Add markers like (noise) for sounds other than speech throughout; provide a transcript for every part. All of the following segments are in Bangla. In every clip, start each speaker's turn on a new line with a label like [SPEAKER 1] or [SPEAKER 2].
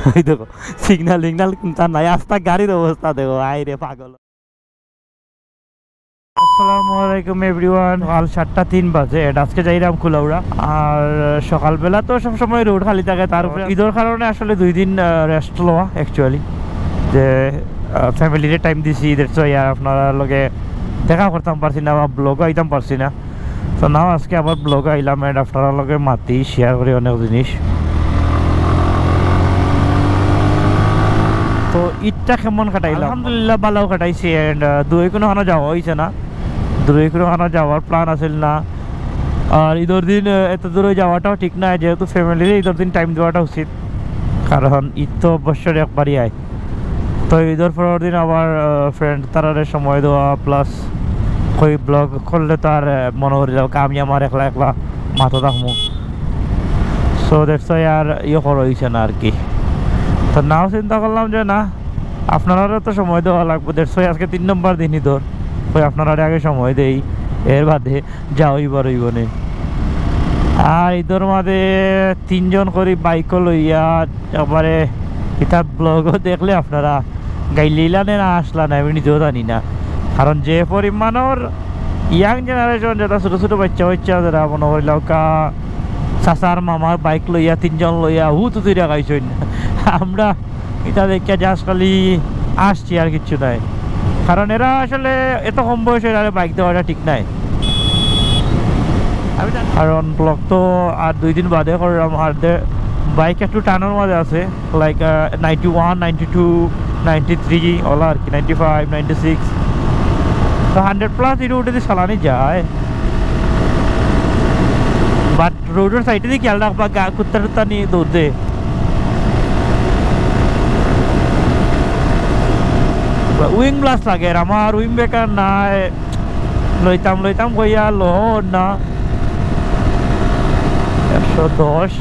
[SPEAKER 1] (laughs) ওই দেখো সিগনাল সিগনাল কিন্তু নাই আস্তা গাড়ির অবস্থা দেখো আই রে পাগল। আসসালামু আলাইকুম এভরিওয়ান সকাল সাতটা তিন বাজে আজকে যাইরাম কুলাউড়া আর সকালবেলা তো সব সময় রোড খালি থাকে তার উপরে ঈদের কারণে আসলে দুই দিন রেস্ট লওয়া অ্যাকচুয়ালি যে ফ্যামিলিরে টাইম দিছি ঈদের চই আর আপনারা লগে দেখা করতাম পারছি না বা ব্লগও আইতাম পারছি না। তো নাও আজকে আবার ব্লগ আইলাম এন্ড আপনারা লগে মাতি শেয়ার করি অনেক জিনিস। ঈদটা কেমন কাটাইলাম? আলহামদুলিল্লাহ ভালো কাটাইছি এন্ড দুই কোনো হানো যাওয়া হয়েছে না। দুই কোনো হানো যাওয়ার প্ল্যান আছিল না। আর ঈদের দিন এত দূরে যাওয়াটাও ঠিক না যেহেতু ফ্যামিলির ঈদের দিন টাইম দেওয়াটা উচিত। কারণ ঈদ তো বছরে একবারই আয়। তো ঈদের পরের দিন আবার ফ্রেন্ড তারারে সময় দেওয়া প্লাস কই ব্লগ করলে তো আর মনে করি আমি আমার একলা একলা মাথা থাকব সো দ্যাটস আর ইয়ে করা হয়েছে না আর কি। তো নাও চিন্তা করলাম যে না আপনারা তো সময় দেওয়া লাগবে। দেড়শো আজকে তিন নম্বর দিনই তোর। ওই আপনারা আগে সময় দেই। এর বাদে যাও এবার হইব নে। আর ঈদের মাঝে তিনজন করি বাইকও লইয়া একবারে এটা ব্লগও দেখলে আপনারা গাইলিলা না আসলা না, আমি নিজেও জানি না। কারণ যে পরিমাণর ইয়াং জেনারেশন যেটা ছোটো ছোটো বাচ্চা বাচ্চা, যারা মনে করিলাম কা চাচার মামার বাইক লইয়া, তিনজন লইয়া হু তুই গাইছই না আমরা এটা দেখে জাস্ট খালি আসছি আর কিচ্ছু নাই। কারণ এরা আসলে এত কম বয়সে এরা বাইক দেওয়াটা ঠিক নাই। কারণ ব্লক তো আর দুই দিন বাদে করলাম আর বাইক একটু টানোর মাঝে আছে like ninety one ninety two ninety three OLA আর কি নাইনটি ফাইভ নাইনটি সিক্স তো হান্ড্রেড প্লাস এই রোডে দিয়ে চালানি যায় বাট রোডের সাইডে দিয়ে খেয়াল রাখবা গা কুত্তা টুত্তা নিয়ে দৌড় দে। উইং ব্লাস্ট লাগে আমার উইং বেকার নাই লইতাম লইতাম কইয়া লোড না একশো দশ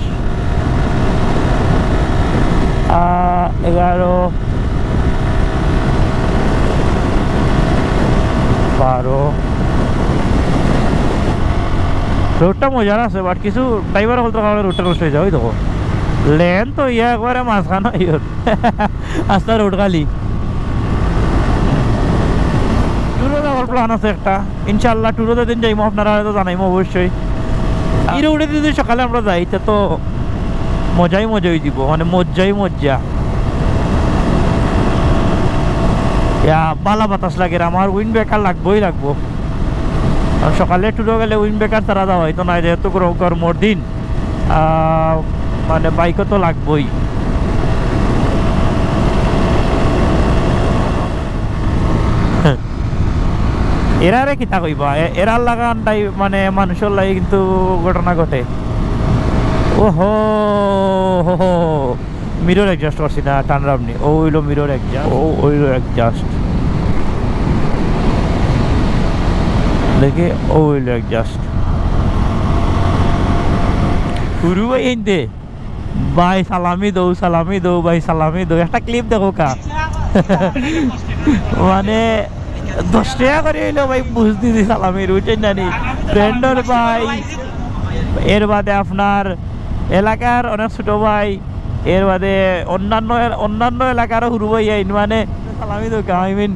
[SPEAKER 1] এগারো বারো রোডটা মজার আছে বাট কিছু ড্রাইভার হলতো কারণে রোডটা নষ্ট হয়ে ওই দেখো লেন তো ইয়া একবারে মাঝখানো ইয়ত আস্তা রোড খালি যাওয়ার প্ল্যান আছে একটা। ইনশাল্লাহ ট্যুরও যেদিন যাইমো আপনারা হয়তো জানাইমো অবশ্যই। এই রোডে যদি সকালে আমরা যাই তা তো মজাই মজা হয়ে দিব মানে মজ্জাই মজ্জা। ইয়া বালা বাতাস লাগে আমার উইন্ড ব্রেকার লাগবোই লাগবো। আর সকালে টুরো গেলে উইন্ড ব্রেকার তারা দেওয়া হয়তো না যেহেতু গরম গরমর দিন। আহ, মানে বাইকও তো লাগবোই। এরারে কিতা কইবা? এরার লাগান তাই মানে মানুষের লাগে কিন্তু ঘটনা ঘটে। ও হো হো। মিরর অ্যাডজাস্ট করছি না টান রামনি ও হইল মিরর অ্যাডজাস্ট ও হইল অ্যাডজাস্ট দেখে ও হইল অ্যাডজাস্ট শুরু ভাই দে ভাই সালামি দৌ সালামি দৌ ভাই সালামি দৌ। একটা ক্লিপ দেখো কা। (laughs) মানে দশ টাকা করে হইল ভাই বুঝ দিদি সালামির বুঝছেন জানি ফ্রেন্ডর ভাই, এর বাদে আপনার এলাকার অনেক ছোট ভাই, এর বাদে অন্যান্য অন্যান্য এলাকারও হুরু ভাই আইন মানে সালামি তো আই মিন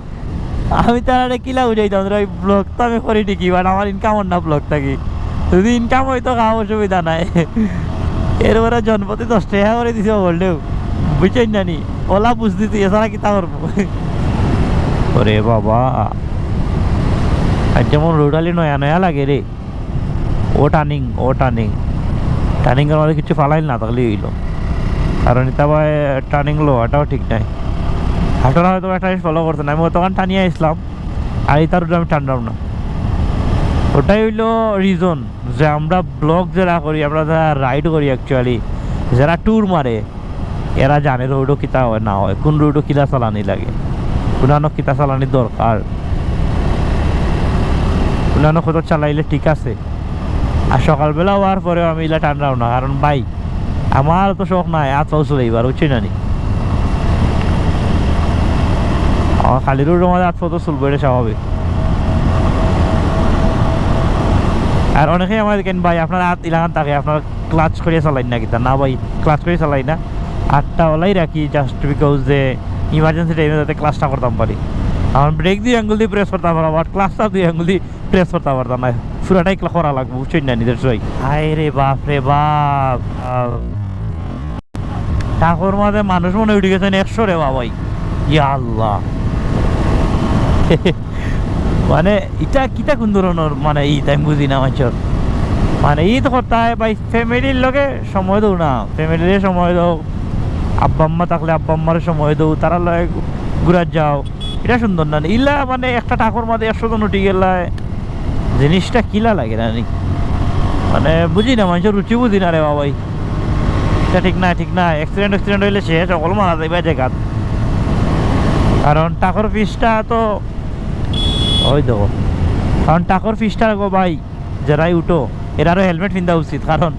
[SPEAKER 1] আমি তারা কিলা বুঝাইতাম ওই ব্লগ তো আমি করি ঠিকই বাট আমার ইনকাম অন্য ব্লগ থাকি। যদি ইনকাম হইতো খাওয়া অসুবিধা নাই। এরপরে জনপতি দশ টাকা করে দিছে, বললেও, বুঝছেন জানি ওলা বুঝ দিতে এছাড়া কিতা করব? ওরে বাবা। আর যেমন রোডালি নয়া নয়া লাগে রে। ও টার্নিং ও টার্নিং টার্নিং মধ্যে কিছু ফালাইল না তাহলে হইল। কারণ এটা ভাই টার্নিং লো এটাও ঠিক নাই। হাঁটানো হয়তো একটা জিনিস ফলো করতে না। আমি তখন টানিয়ে আসলাম, আর এই তার আমি টানলাম না। ওটাই হইল রিজন যে আমরা ব্লগ যারা করি, আমরা যারা রাইড করি অ্যাকচুয়ালি যারা ট্যুর মারে, এরা জানে রোডও কিতা হয়, না হয়। কোন রোডও কিতা চালানি লাগে। কোনানো কিতা চালানি দরকার কোনানো কত চালাইলে ঠিক আছে। আর সকালবেলা হওয়ার পরেও আমি এলা টানলাম না কারণ ভাই আমার তো শখ নাই আজ চলছিল এইবার বুঝছি না নি আমার খালি রোডের মধ্যে আজ তো চলবো এটা স্বাভাবিক আর অনেকেই আমার কেন ভাই আপনার হাত ইলাকান থাকে আপনার ক্লাচ করে চালাই না কিতা। না ভাই ক্লাচ করে চালাই না আটটা ওলাই রাখি জাস্ট বিকজ যে ইমার্জেন্সি টাইমে যাতে ক্লাসটা করতাম পারি। আমার ব্রেক দিয়ে আঙ্গুল দিয়ে প্রেস করতাম পারতাম বাট ক্লাসটা দুই আঙ্গুল দিয়ে প্রেস করতাম পারতাম না পুরাটাই করা লাগবে, বুঝছেন না নিজের সই? হায় রে বাপ রে বাপ ঠাকুর মাঝে মানুষ মনে উঠে গেছেন একশো রে বাবাই। ইয়া আল্লাহ। (laughs) মানে ইটা কিতা কোন ধরনের মানে ই তাই বুঝি না মাঞ্চর মানে ঈদ হতায় বা ফ্যামিলির লগে সময় দৌ না ফ্যামিলির সময় দাও। আব্বা আম্মা থাকলে আব্বা আম্মার সময় দৌ তারা লয় ঘুরার যাও। এটা সুন্দর না? ইলা মানে একটা ঠাকুর মাঝে একশো জন উঠি গেলায় জিনিসটা কিলা লাগে না মানে বুঝি না, মানুষের রুচি বুঝি না রে বাবাই। এটা ঠিক না ঠিক না। অ্যাক্সিডেন্ট অ্যাক্সিডেন্ট হইলে সে সকল মারা যাইবা জায়গাত কারণ টাকর ফিসটা তো ওই দেখো কারণ টাকর ফিসটা গো ভাই, যারাই উঠো এরারও হেলমেট পিন্ধা উচিত। কারণ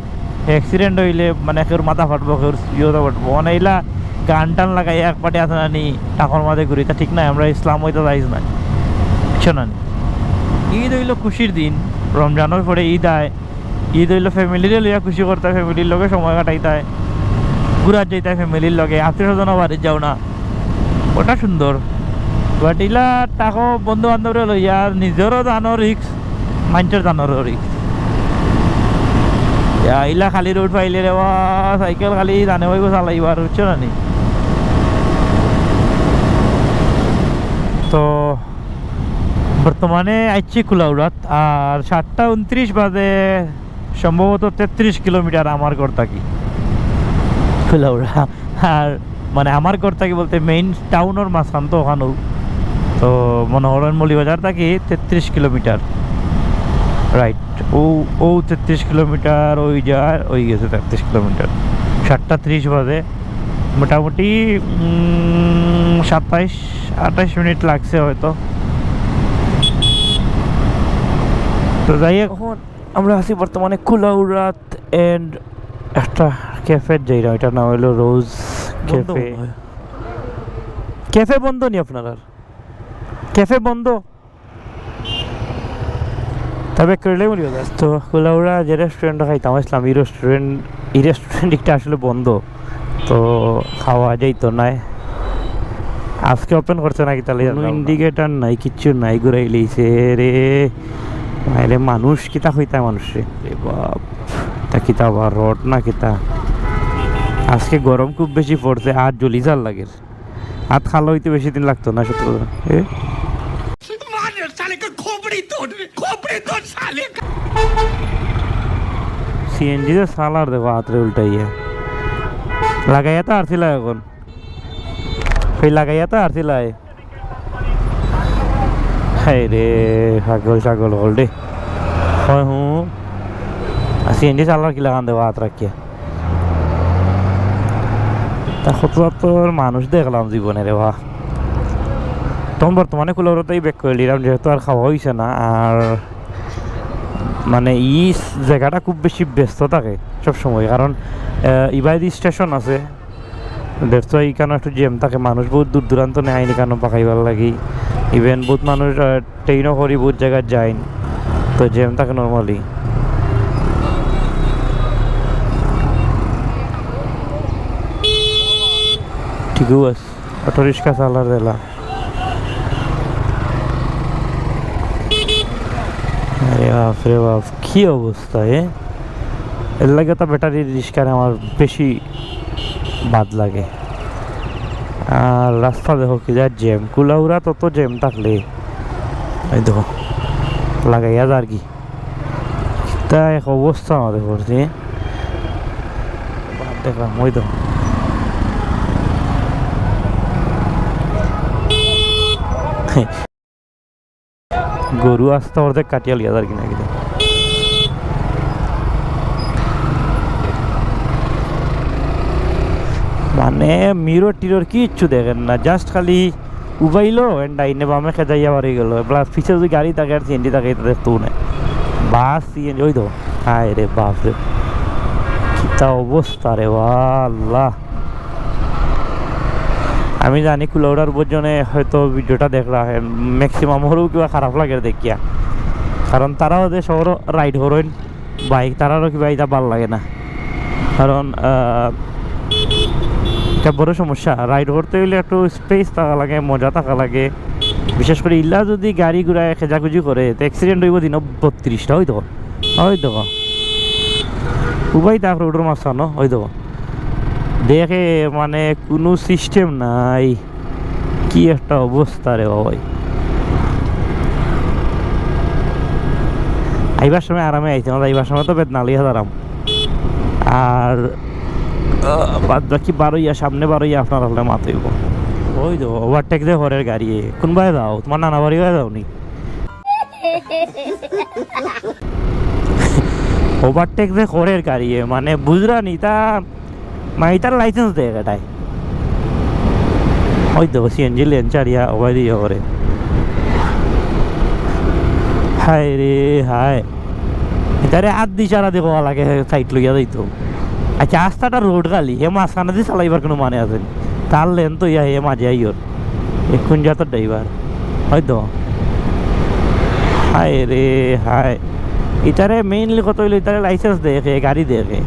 [SPEAKER 1] অ্যাক্সিডেন্ট হইলে মানে কেউ মাথা ফাটবো কেউ ইয়েতে ফাটবো। মানে এইলা গান টান লাগাই এক পাটে আছে না নি টাকার মাঝে ঘুরি। তা ঠিক নাই, আমরা ইসলাম হইতে যাইজ না বুঝছ না নি? ঈদ হইল খুশির দিন। রমজানের পরে ঈদ আয়। ঈদ হইল ফ্যামিলিরে লইয়া খুশি করতে, ফ্যামিলির লগে সময় কাটাইতে হয় ঘুরার যাইতে ফ্যামিলির লগে। আত্মীয় স্বজন বাড়ি যাও না। ওটা সুন্দর। বাট ইলা তাকো বন্ধু বান্ধবরে লইয়া নিজেরও জানো রিক্স মানুষের জানোরও রিক্স ইলা খালি রোড পাইলে রে বা সাইকেল খালি জানে হইব চালাইবার বুঝছ না তো বর্তমানে আইছি কুলাউড়াত আর সাতটা উনত্রিশ বাজে সম্ভবত তেত্রিশ কিলোমিটার আমার ঘর থাকি আর মানে আমার ঘর থাকি বলতে মেইন টাউনের মাঝখান তো ওখানেও তো মনোহরণ মলিবাজার থাকি তেত্রিশ কিলোমিটার রাইট। ও ও তেত্রিশ কিলোমিটার ওই যায় ওই গেছে তেত্রিশ কিলোমিটার। সাতটা ত্রিশ বাজে। মোটামুটি সাতাইশ আঠাইশ মিনিট লাগছে হয়তো। তো যাই এখন আমরা আছি বর্তমানে কুলাউড়াত এন্ড একটা ক্যাফে যাই না এটার নাম হলো রোজ ক্যাফে ক্যাফে বন্ধ নি আপনার আর? ক্যাফে বন্ধ। তবে করলে বলি তো কুলাউড়া যে রেস্টুরেন্টটা খাইতাম আসলাম এই রেস্টুরেন্ট এই রেস্টুরেন্টটা আসলে বন্ধ। তো খাওয়া যাইতো নাই আজকে ওপেন করছে নাকি তাহলে ইন্ডিকেটার নাই কিচ্ছু নাই ঘুরাই লইছে। রে আরে মানুষ কিতা হইতা মানুষ? রে বাপ তা কিতা বা রড না কিতা? আজকে গরম খুব বেশি পড়ছে আর জলি জাল লাগে। হাত খালো হইতে বেশি দিন লাগতো না সত্য কথা। সিএনজি তে সালার দেখো, হাতরে উল্টাইয়া। লাগাইয়া তো আরছিল এখন। সেই লাগাইয়া তো আরছিল হাই রে ছাগল ছাগল হল দে হয় হু। সিএনজি চালার কি লাগান দেবো হাত রাখিয়া। তা সত্তর মানুষ দেখলাম জীবনে রে বা তখন বর্তমানে কুলোরতেই বেক করে নিলাম যেহেতু আর খাওয়া হয়েছে না, আর মানে ই জায়গাটা খুব বেশি ব্যস্ত থাকে সব সময় কারণ ইবাইদি স্টেশন আছে। দেখছ এইখানে একটু জ্যাম থাকে। মানুষ বহুত দূর দূরান্ত নেয় কেন পাকাইবার লাগি। ইভেন বহুত মানুষ ট্রেনও করি, বহুত জায়গায় যায় তো জ্যাম থাকে নর্মালি ঠিকও আছে। অটো রিক্সা চালার দিলা আরে বাপ রে বাপ, কি অবস্থা, এ? এর লাগে তো ব্যাটারি রিক্সার আমার বেশি বাদ লাগে। আর রাস্তা দেখো কি, যা জ্যাম কুলাউরা তত জ্যাম থাকলে। এই দেখো, লাগাইয়া আর কি। তা এক অবস্থা আমাদের করছি দেখলাম ওই দেখো। গরু আসতে অর্ধেক কাটিয়া লিয়া আর কিনা কিনা। মানে মিরর টিরর কিচ্ছু দেখেন না জাস্ট খালি উবাইলো এন্ড আইনে বামে খেজাইয়া বাড়ি গেল। প্লাস পিছে যদি গাড়ি থাকে আর সিএনজি থাকে এটা দেখতো না বাস সিএনজি ওই তো। হায় রে বাপ রে কিতা অবস্থা রে আল্লাহ আমি জানি কুলাউড়ার বোঝনে হয়তো ভিডিওটা দেখলা হয় ম্যাক্সিমাম হলেও কিবা খারাপ লাগে দেখিয়া। কারণ তারাও যে শহর রাইড করেন বাইক তারারও কিবা এটা ভালো লাগে না। কারণ এটা বড় সমস্যা। রাইড করতে হইলে একটু স্পেস থাকা লাগে, মজা থাকা লাগে। বিশেষ করে ইল্লা যদি গাড়ি ঘুরায়, খেজাখুজি করে, তো অ্যাক্সিডেন্ট হইব দিন বত্রিশটা, হয়তো। হয়তো। উপায় তাক রোডের মাঝখানো হয়তো। দেখে মানে কোনো সিস্টেম নাই। কি একটা অবস্থা রে বাবাই আইবার সময় আরামে আইতে আমরা আইবার সময় তো বেদনালি হাজারাম আর আহ, বাদ বাকি বারোইয়া সামনে বারোইয়া আপনার হলে মাতইব ওই তো ওভারটেক দে ঘরের গাড়ি। কোনবাই যাও? তোমার নানা বাড়ি হয়ে যাও নি ওভারটেক দে ঘরের গাড়ি মানে বুঝরা নি তা মানে তার লাইসেন্স দেয় এটাই। ওই তো সিএনজি লেন চারিয়া ওভাই দিয়ে করে হায় রে, হায়। এটারে আদ দি চারা দেখো লাগে সাইড লইয়া যাইতো। আচ্ছা রাস্তাটা রোড গালি হে, মাঝখানে দিয়ে চালাইবার কোনো মানে আছে? তার লেন তো ইয়া হে, মাঝে আইয়র। এখন যা তো ড্রাইভার হয়তো হায় রে, হায়। এটারে মেইনলি কত হইল, এটারে লাইসেন্স দেখে গাড়ি দেখে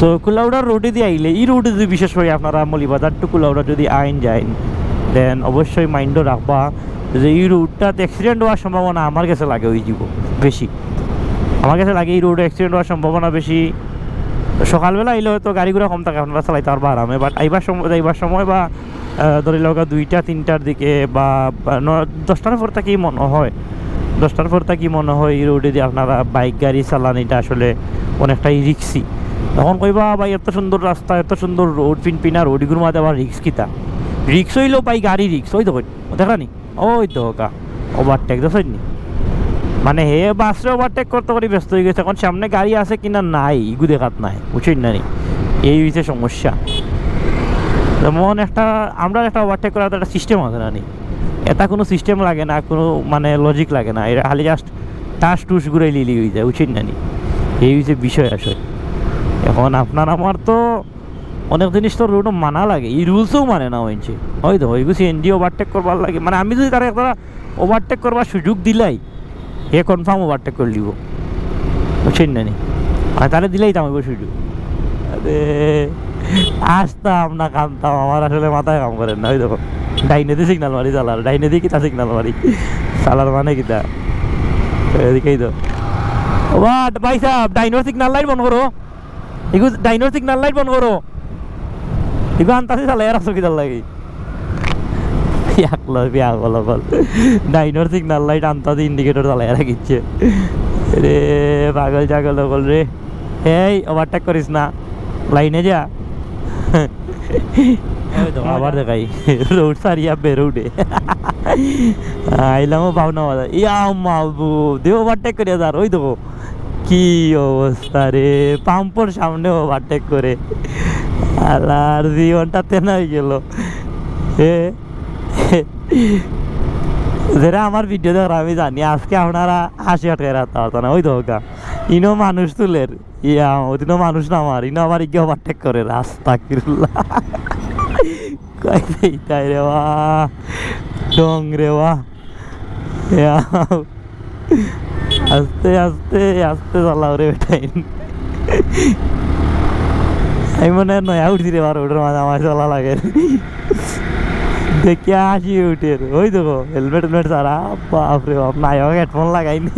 [SPEAKER 1] তো কুলাউডার রোডে দিয়ে আইলে, এই রোডে যদি বিশেষ করে আপনারা মলিবাজার টু কুলাউডার যদি আইন যায় দেন অবশ্যই মাইন্ডও রাখবা যে এই রোডটাতে অ্যাক্সিডেন্ট হওয়ার সম্ভাবনা আমার কাছে লাগে ওই জীব বেশি। আমার কাছে লাগে এই রোডে অ্যাক্সিডেন্ট হওয়ার সম্ভাবনা বেশি। সকালবেলা আইলে হয়তো গাড়িগুলো কম থাকে, আপনারা চালাইতে পারবা আরামে বাট আইবার সময় যাইবার সময় বা ধরে লগা দুইটা, তিনটার দিকে বা দশটার পর থেকেই মনে হয়। দশটার পর থেকে মনে হয় এই রোডে দিয়ে আপনারা বাইক গাড়ি চালান, এটা আসলে অনেকটাই রিক্সি তখন কইবা, ভাই, এত সুন্দর রাস্তা, এত সুন্দর রোড, পিন পিনা রোড, এগুলোর মাঝে আবার রিক্স কিতা? রিক্স হইলেও পাই গাড়ি রিক্স ওই তো দেখা নি? ওই তো কা ওভারটেক দেখছেন নি মানে হে বাসরে ওভারটেক করতে করে ব্যস্ত হয়ে গেছে। এখন সামনে গাড়ি আছে কিনা নাই, ইগু দেখাত নাই, বুঝছেন না নি? এই হচ্ছে সমস্যা। যেমন একটা, আমরা একটা ওভারটেক করার একটা সিস্টেম আছে না নি? এটা কোনো সিস্টেম লাগে না, কোনো মানে লজিক লাগে না। এটা খালি জাস্ট টাস টুস ঘুরে লিলি হয়ে যায়, বুঝছেন না নি? এই হচ্ছে বিষয় আসলে। এখন আপনার আমার তো অনেক জিনিস তো রুল মানা লাগে। এই রুলসও মানে না হয়েছে হয়তো ওইগুলো সিএনজি ওভারটেক করবার লাগে। মানে আমি যদি তারা একটা ওভারটেক করবার সুযোগ দিলাই, হে কনফার্ম ওভারটেক করে দিব বুঝছেন না আর তাহলে দিলেই তো আমি সুযোগ। আসতাম না কামতাম আমার আসলে মাথায় কাম করেন না ওই দেখো ডাইনে দিয়ে সিগনাল মারি চালার, ডাইনে দিয়ে কিতা সিগনাল মারি? চালার মানে কিতা? এদিকেই তো। ওয়াট ভাই সাহেব, ডাইনোর সিগনাল লাইট বন্ধ করো। এগু ডাইনোর সিগনাল লাইট বন্ধ করো। এগু আনতাছি চালাই আর আসো কিতার লাগি। একলো বিয়া বল। ডাইনোর সিগনাল লাইট আনতাছি ইন্ডিকেটর চালাই রাখিচ্ছে রে, পাগল ছাগল বল রে। এই ওভারটেক করিস না। লাইনে যা। আবার দেখাই। রোড সারিয়া বেরোডে আইলামও পাওনা বাজা ইয়া মাবু দেও ওভারটেক করিয়া যার ওই দেবো। কি অবস্থা রে? পাম্পর সামনে ওভারটেক করে। আলার জীবনটাতে না হয়ে গেল যেটা আমার ভিডিও দেখার আমি জানি, আজকে আপনারা হাসি আটকে রাখতে না, ওই দোকা ইনো মানুষ তুলের, ইয়া, ওদিনও মানুষ না আমার, ইনো আমার ইগে ওভারটেক করে রাস্তা কিরুল্লা তাই রে বা ডং রে বা আস্তে আস্তে আস্তে চালাও রে বেটাই। আমি মনে হয় নয়া উঠছি রে বার ওটার মাঝে, আমার চলা লাগে। দেখে হাসি উঠে ওই দেখো হেলমেট হেলমেট ছাড়া বাপরে বাপ নাই হেডফোন লাগাইনি।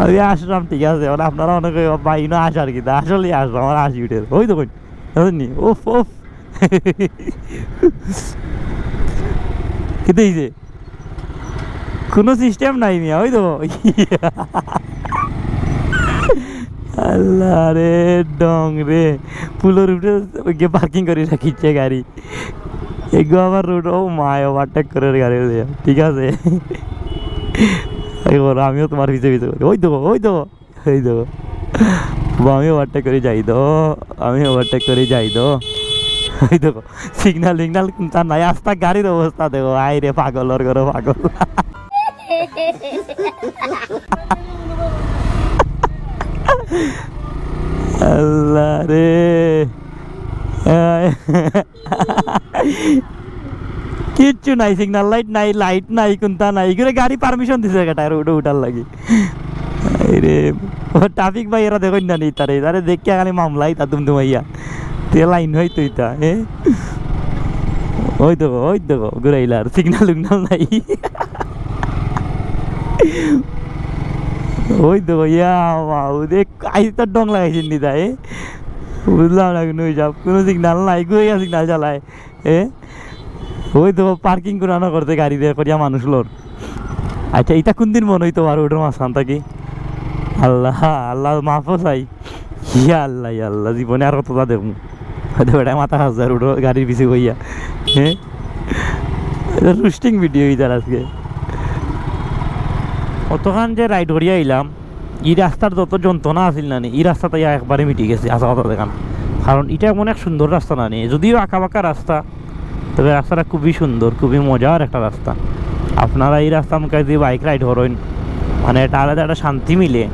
[SPEAKER 1] আমি আসলাম, ঠিক আছে মানে আপনারা অনেক অনেকে বাইনো আসার কি? আসলে আসলাম, আমার হাসি উঠে ওই দেখুন নি? ওফ ওফ দিয়েছে কোনো সিস্টেম নাই মিয়া, ওই তো। আল্লাহ রে, ডং রে। পুলোর উঠে গিয়ে পার্কিং করে রাখিচ্ছে গাড়ি। এগো আবার রোড ও মায় ওভারটেক করে গাড়ি। ঠিক আছে? আমিও তোমার পিছে পিছে করি। ওই দেবো ওই দেবো ওই দেবো আমি ওভারটেক করে যাই দো আমি ওভারটেক করে যাই দো ওই দেখো সিগনাল সিগনাল তার নাই। আস্তা গাড়ির অবস্থা দেখো। আই রে পাগলর করো পাগল। আল্লাহ রে। কিচ্ছু নাই সিগনাল লাইট নাই লাইট নাই, কোনটা নাই। এগুলো গাড়ি পারমিশন দিছে কেটা রোডে উঠার লাগি। রে। ট্রাফিক ভাই, এরা দেখুন না নেই তারে। তারে দেখে খালি মামলাই তা তুমি তোমাইয়া তে লাইন হইতো ইতা, এ? ওই দেখো ওই দেখো ঘুরাইলার। সিগনাল উগনাল নাই। ওই দেখো ইয়া, বাবু দেখ তো ডং লাগাইছেন নি তাই বুঝলাম না কোনো হিসাব, কোনো সিগনাল নাই, গুয়া সিগনাল চালায়, এ? ওই তো পার্কিং করানো করতে গাড়ি দিয়ে করিয়া মানুষ লোর আচ্ছা এটা কোন দিন মনে হইতো আর ওটার মাঝখান থাকি? আল্লাহ আল্লাহ মাফও চাই। ইয়া আল্লাহ ইয়া আল্লাহ, জীবনে আর কতটা দেখুন হয়তো ওটা মাথা হাজার উঠো গাড়ির পিছিয়ে কইয়া হ্যাঁ রুস্টিং ভিডিও ইদার আজকে। অতখান যে রাইড করিয়া আইলাম এই রাস্তার যত যন্ত্রণা আছিল না এই রাস্তাটা ইয়া একবারে মিটি গেছে আসা কথা দেখান কারণ এটা এমন এক সুন্দর রাস্তা না নিয়ে যদিও আঁকা বাঁকা রাস্তা তবে রাস্তাটা খুবই সুন্দর খুবই মজার একটা রাস্তা আপনারা এই রাস্তা আমাকে যদি বাইক রাইড করেন মানে এটা আলাদা একটা শান্তি মিলে।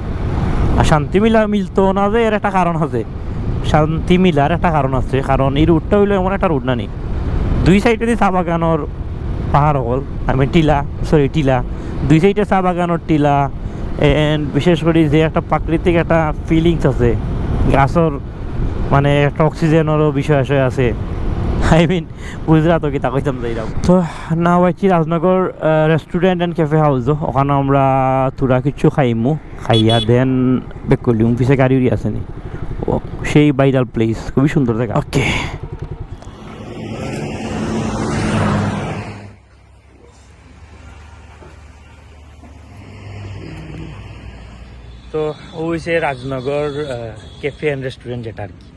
[SPEAKER 1] আর শান্তি মিলা মিলতো না যে এর একটা কারণ আছে। শান্তি মিলার একটা কারণ আছে কারণ এই রুটটা হইল এমন একটা রুট না নি দুই সাইডে দিয়ে চা বাগানোর পাহাড় হল আমি টিলা সরি টিলা। দুই সাইডে চা বাগানোর টিলা এন্ড বিশেষ করে যে একটা প্রাকৃতিক একটা ফিলিংস আছে, গাছর মানে একটা অক্সিজেনেরও বিষয় আশয় আছে। আই মিন গুজরাট কি তা কইতাম যাইরাম তো না হয়েছি Rajnagar restaurant and cafe house ওখানে আমরা তুরা কিছু খাইমু। খাইয়া দেন বেক করলিম। পিছে গাড়ি আছে নি সেই ভাইরাল প্লেস খুবই সুন্দর জায়গা। ওকে তো যে রাজনগর ক্যাফে অ্যান্ড রেস্টুরেন্ট যেটা আর কি।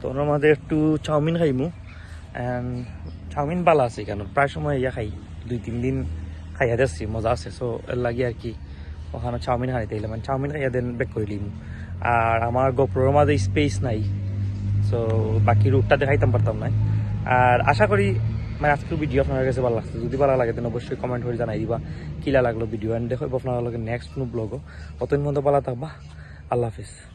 [SPEAKER 1] তো ওর মধ্যে একটু চাউমিন খাইমু অ্যান্ড চাউমিন বালা আছে কেন প্রায় সময় ইয়া খাই, দুই, তিন দিন খাইয়া যাচ্ছি মজা আছে। সো এর লাগে আর কি ওখানে চাউমিন খাইতে এলাম মানে চাউমিন খাইয়া দেন বেক করে লিম আর আমার গোপ্রোর মাঝে স্পেস নাই। সো বাকি রুটটা দেখাইতাম পারতাম না আর আশা করি মানে আজকের ভিডিও আপনার কাছে ভালো লাগছে। যদি ভালো লাগে তাহলে অবশ্যই কমেন্ট করে জানাই দিবা। কিলা লাগল ভিডিও এন্ড দেখো আপনার লগে নেক্সট কোনো ব্লগও অতদিন মধ্যে ভালো থাকবা। আল্লাহ হাফিজ।